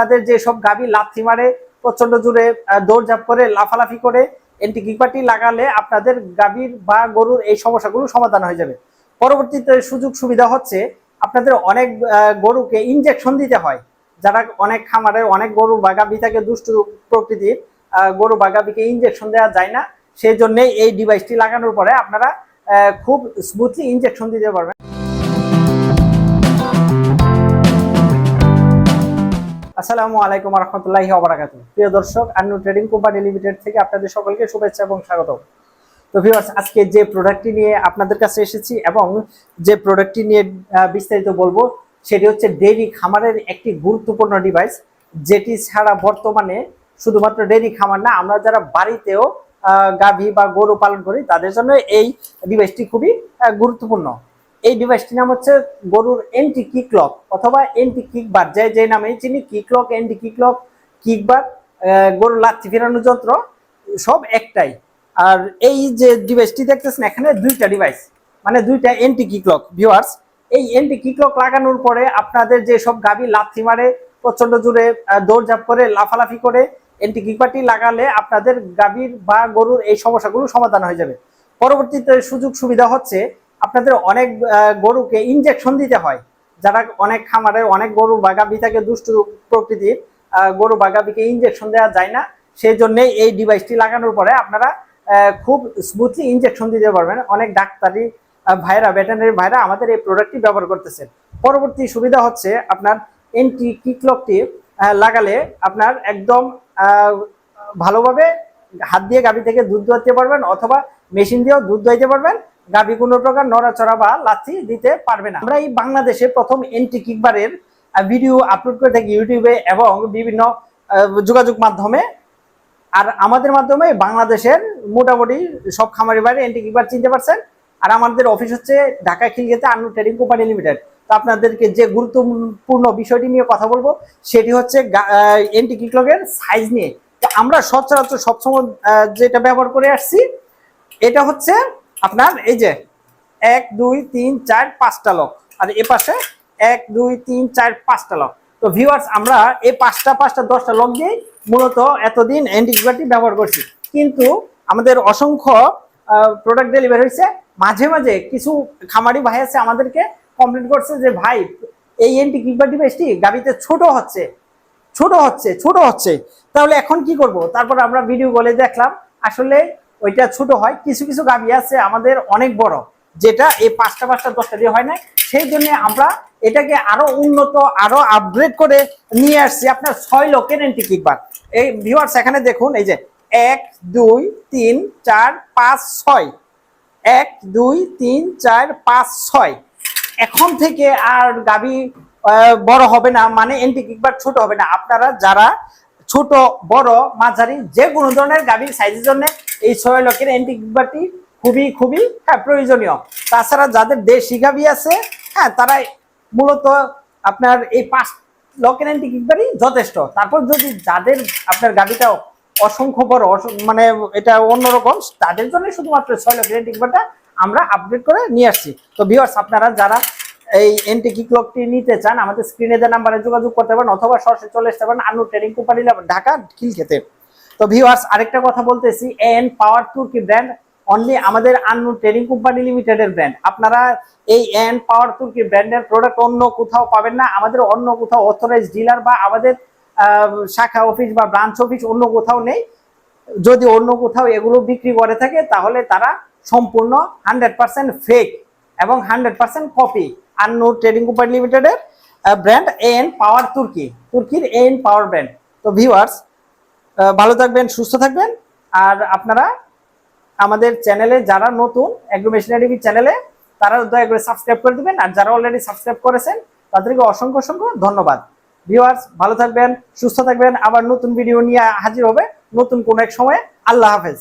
তাদের যে সব গাবি লাথি মারে প্রচণ্ড আহ, দৌড়ঝাঁপ করে লাফালাফি করে এন্টি কিকবাটি লাগালে আপনাদের গাভীর বা গরুর এই সমস্যাগুলো সমাধান হয়ে যাবে। পরবর্তীতে সুযোগ সুবিধা হচ্ছে আপনাদের অনেক গরুকে ইনজেকশন দিতে হয়। যারা অনেক খামারে অনেক গরু বা গাভী থাকে দুষ্টু প্রকৃতির গরু বা গাভীকে ইনজেকশন দেওয়া যায় না। সেই জন্য এই ডিভাইসটি লাগানোর পরে আপনারা খুব স্মুথলি ইনজেকশন দিতে পারবেন। আসসালামু আলাইকুম রহমতুল্লাহি ওবরাকাতু প্রিয় দর্শক আন্নু ট্রেডিং কোম্পানি লিমিটেড থেকে আপনাদের সকলকে শুভেচ্ছা এবং স্বাগত তো ভিউয়ার্স আজকে যে প্রোডাক্টটি নিয়ে আপনাদের কাছে এসেছি এবং যে প্রোডাক্টটি নিয়ে বিস্তারিত বলব, সেটি হচ্ছে ডেইরি খামারের একটি গুরুত্বপূর্ণ ডিভাইস যেটি ছাড়া বর্তমানে শুধুমাত্র ডেইরি খামার না, আমরা যারা বাড়িতেও গাভী বা গরু পালন করি, তাদের জন্য এই ডিভাইসটি খুবই গুরুত্বপূর্ণ। এই ডিভাইসটির নাম হচ্ছে গরুর এন্টি কিকলক অথবা এন্টি কিকবার যে যে নামেই চিনি কিকলক এন্টি কিকলক কিকবার গরুর লাথি ফেরানোর যন্ত্র, সব একটাই। আর এই যে ডিভাইসটি দেখতেছেন, এখানে দুইটা ডিভাইস মানে দুইটা এন্টি কিকলক ভিউয়ার্স এই এন্টি কিকলক লাগানোর পরে আপনাদের যে সব গাবি লাথি মারে প্রচণ্ড জোরে দৌড়ঝাঁপ করে, লাফালাফি করে এন্টি কিকবাটি লাগালে আপনাদের গাভীর বা গরুর এই সমস্যাগুলো সমাধান হয়ে যাবে। পরবর্তীতে সুযোগ সুবিধা হচ্ছে আপনাদের অনেক গরুকে ইনজেকশন দিতে হয়। যারা অনেক খামারে অনেক গরু বা গাভী থাকে, দুষ্টু প্রকৃতির গরু বা গাভীকে ইনজেকশন দেওয়া যায় না। সেই জন্যে এই ডিভাইসটি লাগানোর পরে আপনারা খুব স্মুথলি ইনজেকশন দিতে পারবেন। অনেক ডাক্তারি ভাইরা ভেটেনারি ভাইরা আমাদের এই প্রোডাক্টটি ব্যবহার করতেছেন পরবর্তী সুবিধা হচ্ছে আপনার এন্টি কিকলকটি লাগালে আপনার একদম ভালোভাবে হাত দিয়ে গাভী থেকে দুধ দোয়াতে পারবেন অথবা মেশিন দিয়েও দুধ দোয়াইতে পারবেন। গাভী কোনো প্রকার নড়াচড়া বা লাথি দিতে পারবে না। আমরা এই বাংলাদেশে প্রথম এন্টি কিকবারের ভিডিও আপলোড করে থাকি ইউটিউবে এবং বিভিন্ন যোগাযোগ মাধ্যমে। আর আমাদের মাধ্যমে বাংলাদেশের মোটামুটি সব খামারি বাইরে এন্টি কিকবার চিনতে পারছেন। আর আমাদের অফিস হচ্ছে ঢাকা খিলগেতে আন্নু ট্রেডিং কোম্পানি লিমিটেড তো আপনাদেরকে যে গুরুত্বপূর্ণ বিষয়টি নিয়ে কথা বলব, সেটি হচ্ছে এন্টি কিকলকের সাইজ নিয়ে। আমরা সচরাচর সবসময় যেটা ব্যবহার করে আসছি, এটা হচ্ছে আপনার এই যে এক, দুই, তিন, চার, পাঁচটা লক। আর এ পাশে এক, দুই, তিন, চার, পাঁচটা লক। তো ভিউয়ার্স আমরা এই পাঁচটা পাঁচটা, দশটা লক দিয়ে মূলত এতদিন অ্যান্টিবায়োটিক ব্যবহার করছি। কিন্তু আমাদের অসংখ্য প্রোডাক্ট ডেলিভারি হয়েছে। মাঝে মাঝে কিছু খামারি ভাই আছে আমাদেরকে কমপ্লেন করছে যে, ভাই, এই অ্যান্টিবায়োটিক ডিভাইসটি গাবিতে ছোট হচ্ছে ছোট হচ্ছে ছোট হচ্ছে। তাহলে এখন কি করব? তারপর আমরা ভিডিও বলে দেখলাম, আসলে ওইটা ছোট হয়। কিছু কিছু গাবি আছে আমাদের অনেক বড়, যেটা এই পাঁচটা পাঁচটা দশটা দিয়ে হয় না। সেই জন্য আমরা এটাকে আরও উন্নত, আরও আপগ্রেড করে নিয়ে আসছি আপনার ছয় লোকের এন্টি কিকবার এই ভিউয়ার্স এখানে দেখুন, এই যে এক, দুই, তিন, চার, পাঁচ, ছয়। এক, দুই, তিন, চার, পাঁচ, ছয়। এখন থেকে আর গাবি বড় হবে না মানে এন্টি কিকবার ছোট হবে না। আপনারা যারা ছোট, বড়, মাঝারি যে কোনো ধরনের গাভীর সাইজের জন্য এই ছয় লক্ষের কিকবারটি খুবই খুবই হ্যাঁ প্রয়োজনীয়। তাছাড়া যাদের দেশি গাভী আছে হ্যাঁ তারা মূলত আপনার এই পাঁচ লকের এন্টি কিকবারই যথেষ্ট। তারপর যদি যাদের আপনার গাভীটা অসংখ্য বড় মানে এটা অন্যরকম, তাদের জন্য শুধুমাত্র ছয় লকের এন্টি কিকবারটা আমরা আপডেট করে নিয়ে আসছি। তো ভিউয়ার্স আপনারা যারা এই এন্টি কিকলকটি নিতে চান, আমাদের স্ক্রিনে দেওয়া নাম্বারে যোগাযোগ করতে পারেন, অথবা সরাসরি চলে আসতে পারেন, আনু ট্রেডিং কোম্পানি, ঢাকা খিলক্ষেতে। তো ভিউয়ার্স আরেকটা কথা বলতেছি এন পাওয়ার তুর্কি ব্র্যান্ড অনলি আমাদের আনু ট্রেডিং কোম্পানি লিমিটেডের ব্র্যান্ড আপনারা এই এন পাওয়ার তুর্কি ব্র্যান্ডের প্রোডাক্ট অন্য কোথাও পাবেন না, আমাদের অন্য কোথাও অথরাইজ ডিলার বা আমাদের শাখা অফিস বা ব্রাঞ্চ অফিস অন্য কোথাও নেই। যদি অন্য কোথাও এগুলো বিক্রি করে থাকে, তাহলে তারা সম্পূর্ণ হান্ড্রেড পার্সেন্ট ফেক এবং hundred percent copy Annu trading company লিমিটেডের ব্র্যান্ড এন পাওয়ার তুর্কি তুর্কির এন পাওয়ার ব্র্যান্ড তো ভিউয়ার্স ভালো থাকবেন, সুস্থ থাকবেন। আর আপনারা আমাদের চ্যানেলে যারা নতুন অ্যাগ্রো চ্যানেলে, তারা দয়া করে সাবস্ক্রাইব করে দেবেন। আর যারা অলরেডি সাবস্ক্রাইব করেছেন, তাদেরকে অসংখ্য অসংখ্য ধন্যবাদ। ভিউয়ার্স ভালো থাকবেন, সুস্থ থাকবেন। আবার নতুন ভিডিও নিয়ে হাজির হবে নতুন কোনো এক সময়ে। আল্লাহ হাফেজ।